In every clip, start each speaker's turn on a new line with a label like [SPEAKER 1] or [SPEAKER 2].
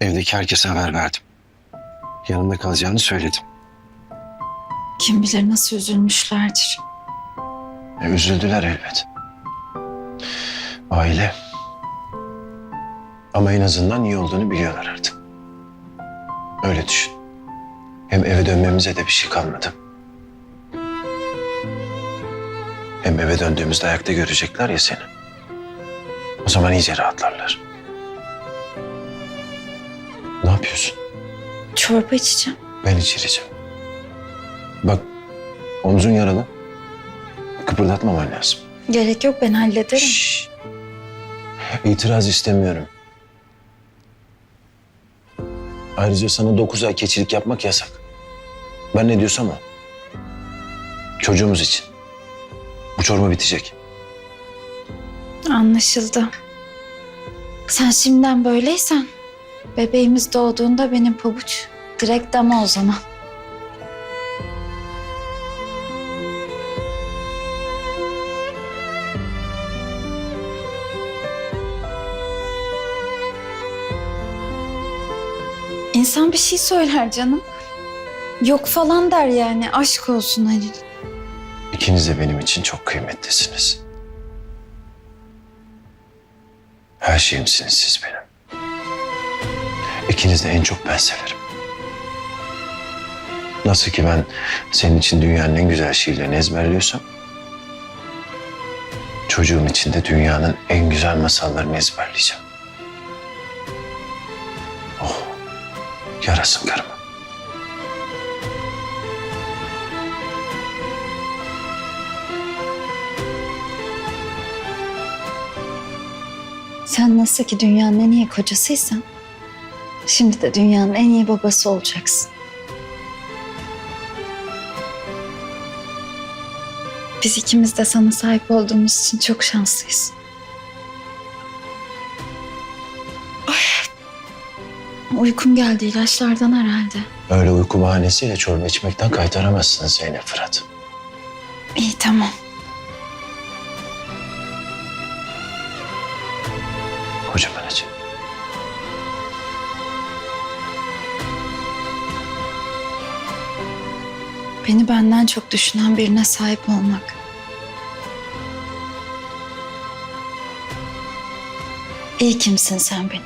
[SPEAKER 1] Evdeki herkese haber verdim. Yanımda kalacağını söyledim.
[SPEAKER 2] Kim bilir nasıl üzülmüşlerdir.
[SPEAKER 1] E, üzüldüler elbet. Aile. Ama en azından iyi olduğunu biliyorlar artık. Öyle düşün. Hem eve dönmemize de bir şey kalmadı. Hem eve döndüğümüzde ayakta görecekler ya seni. O zaman iyice rahatlarlar. Yapıyorsun?
[SPEAKER 2] Çorba içeceğim.
[SPEAKER 1] Ben içireceğim. Bak omzun yaralı. Kıpırdatmaman lazım.
[SPEAKER 2] Gerek yok ben hallederim.
[SPEAKER 1] Şşş. İtiraz istemiyorum. Ayrıca sana dokuz ay keçilik yapmak yasak. Ben ne diyorsam o. Çocuğumuz için. Bu çorba bitecek.
[SPEAKER 2] Anlaşıldı. Sen şimdiden böyleysen bebeğimiz doğduğunda benim pabuç direkt dama o zaman. İnsan bir şey söyler canım. Yok falan der yani aşk olsun Halil.
[SPEAKER 1] İkiniz de benim için çok kıymetlisiniz. Her şeyimsiniz siz benim. İkiniz de en çok ben severim. Nasıl ki ben senin için dünyanın en güzel şiirlerini ezberliyorsam... ...çocuğum için de dünyanın en güzel masallarını ezberleyeceğim. Oh, yarasın karıma.
[SPEAKER 2] Sen nasıl ki dünyanın en iyi kocasıysan, şimdi de dünyanın en iyi babası olacaksın. Biz ikimiz de sana sahip olduğumuz için çok şanslıyız. Ay. Uykum geldi ilaçlardan herhalde.
[SPEAKER 1] Öyle uyku bahanesiyle çorba içmekten kaytaramazsın Zeynep Fırat.
[SPEAKER 2] İyi tamam.
[SPEAKER 1] Kocaman acı.
[SPEAKER 2] Beni benden çok düşünen birine sahip olmak. İyi kimsin sen benim.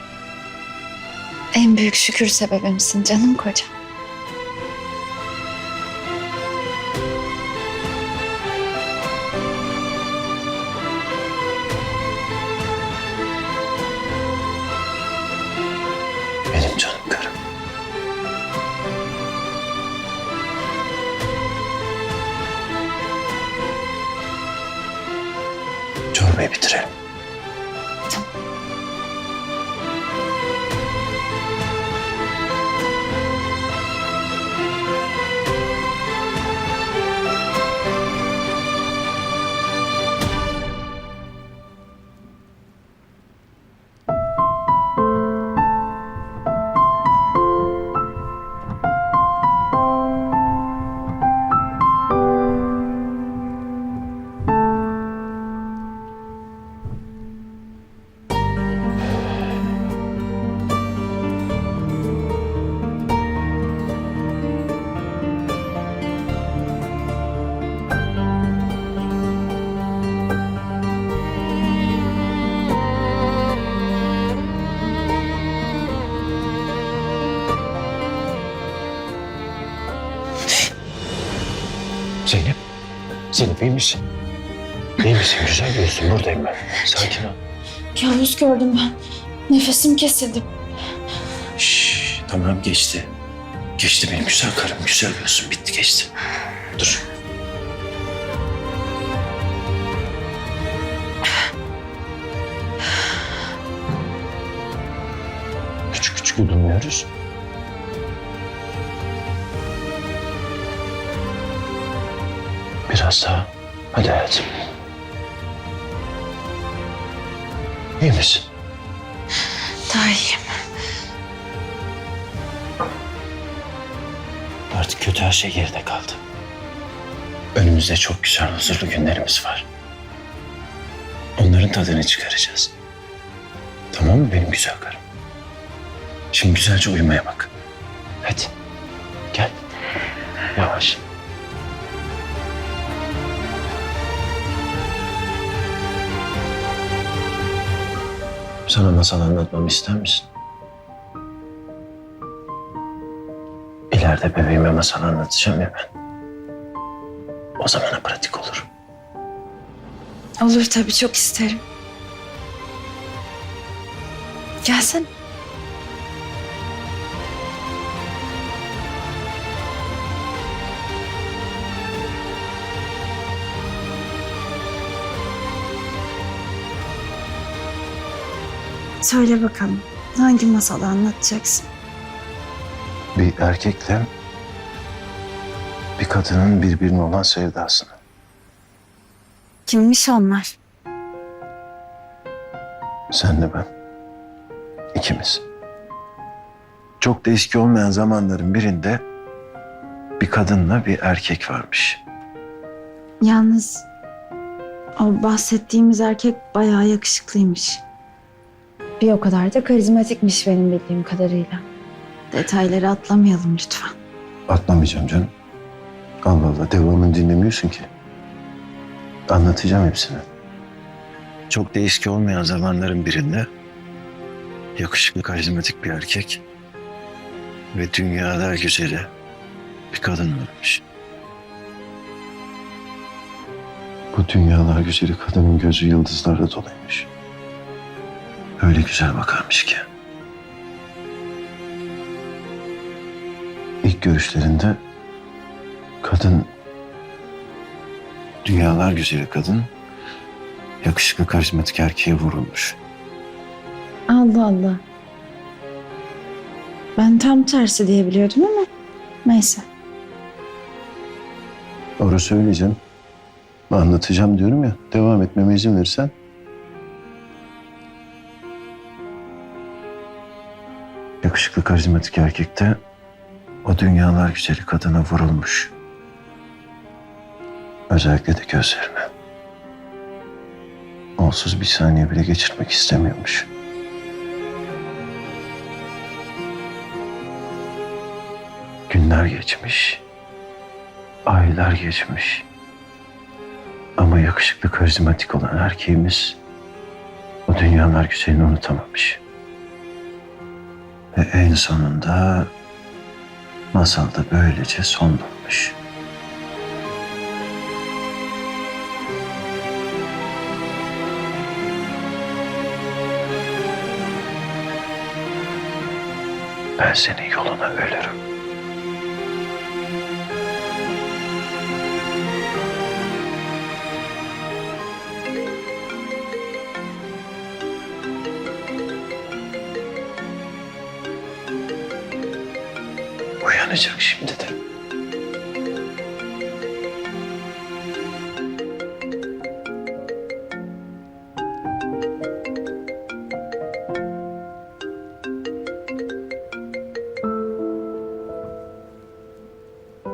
[SPEAKER 2] En büyük şükür sebebimsin canım kocam.
[SPEAKER 1] Benim canım karım. Çorbayı bitirelim. Zeynep iyi misin? İyi misin? Güzel diyorsun. Buradayım ben. Sakin ol.
[SPEAKER 2] Kabus gördüm ben. Nefesim kesildi.
[SPEAKER 1] Şşş, tamam geçti. Geçti benim güzel karım. Güzel diyorsun. Bitti geçti. Dur. Küçük küçük yudumluyoruz. Daha. Hadi hayatım. İyi misin?
[SPEAKER 2] Daha iyiyim.
[SPEAKER 1] Artık kötü her şey geride kaldı. Önümüzde çok güzel, huzurlu günlerimiz var. Onların tadını çıkaracağız. Tamam mı benim güzel karım? Şimdi güzelce uyumaya bak. Hadi. Sana masal anlatmamı ister misin? İleride bebeğime masal anlatacağım ya ben. O zamana pratik olur.
[SPEAKER 2] Olur tabii çok isterim. Gelsin. Söyle bakalım. Hangi masalı anlatacaksın?
[SPEAKER 1] Bir erkekle bir kadının birbirine olan sevdasını.
[SPEAKER 2] Kimmiş onlar?
[SPEAKER 1] Senle ben. İkimiz. Çok da eski olmayan zamanların birinde bir kadınla bir erkek varmış.
[SPEAKER 2] Yalnız o bahsettiğimiz erkek bayağı yakışıklıymış. Bir o kadar da karizmatikmiş benim bildiğim kadarıyla. Detayları atlamayalım lütfen.
[SPEAKER 1] Atlamayacağım canım. Allah Allah devamını dinlemiyorsun ki. Anlatacağım hepsini. Çok da eski olmayan zamanların birinde yakışıklı karizmatik bir erkek ve dünyada güzeli bir kadın varmış. Bu dünyalar güzeli kadının gözü yıldızlarla doluymuş. Öyle güzel bakarmış ki. İlk görüşlerinde kadın dünyalar güzeli kadın yakışıklı karizmatik erkeğe vurulmuş.
[SPEAKER 2] Allah Allah. Ben tam tersi diye biliyordum ama neyse.
[SPEAKER 1] Orası öyle canım. Anlatacağım diyorum ya. Devam etmeme izin verirsen. Yakışıklı karizmatik erkek de o dünyalar güzeli kadına vurulmuş. Özellikle de gözlerine. Onsuz bir saniye bile geçirmek istemiyormuş. Günler geçmiş. Aylar geçmiş. Ama yakışıklı karizmatik olan erkeğimiz o dünyalar güzelini unutamamış. Ve en sonunda masalda böylece son bulmuş. Ben senin yoluna ölürüm. Uyanacak şimdi de.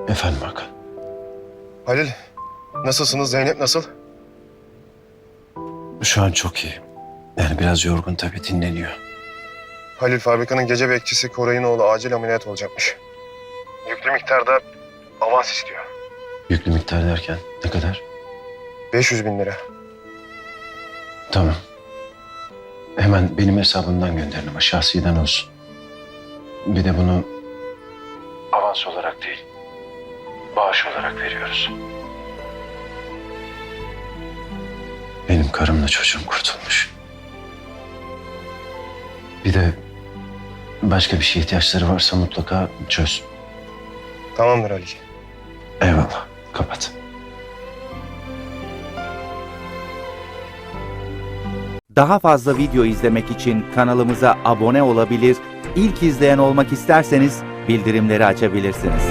[SPEAKER 1] Efendim Hakan.
[SPEAKER 3] Halil, nasılsınız? Zeynep nasıl?
[SPEAKER 1] Şu an çok iyi. Yani biraz yorgun tabii dinleniyor.
[SPEAKER 3] Halil fabrikanın gece bekçisi Koray'ın oğlu acil ameliyat olacakmış. Yüklü miktarda avans istiyor.
[SPEAKER 1] Yüklü miktar derken ne kadar?
[SPEAKER 3] 500 bin lira.
[SPEAKER 1] Tamam. Hemen benim hesabımdan gönderin ama şahsiden olsun. Bir de bunu avans olarak değil, bağış olarak veriyoruz. Benim karımla çocuğum kurtulmuş. Bir de başka bir şeye ihtiyaçları varsa mutlaka çöz.
[SPEAKER 3] Tamamdır Halil.
[SPEAKER 1] Eyvallah. Kapat.
[SPEAKER 4] Daha fazla video izlemek için kanalımıza abone olabilir, ilk izleyen olmak isterseniz bildirimleri açabilirsiniz.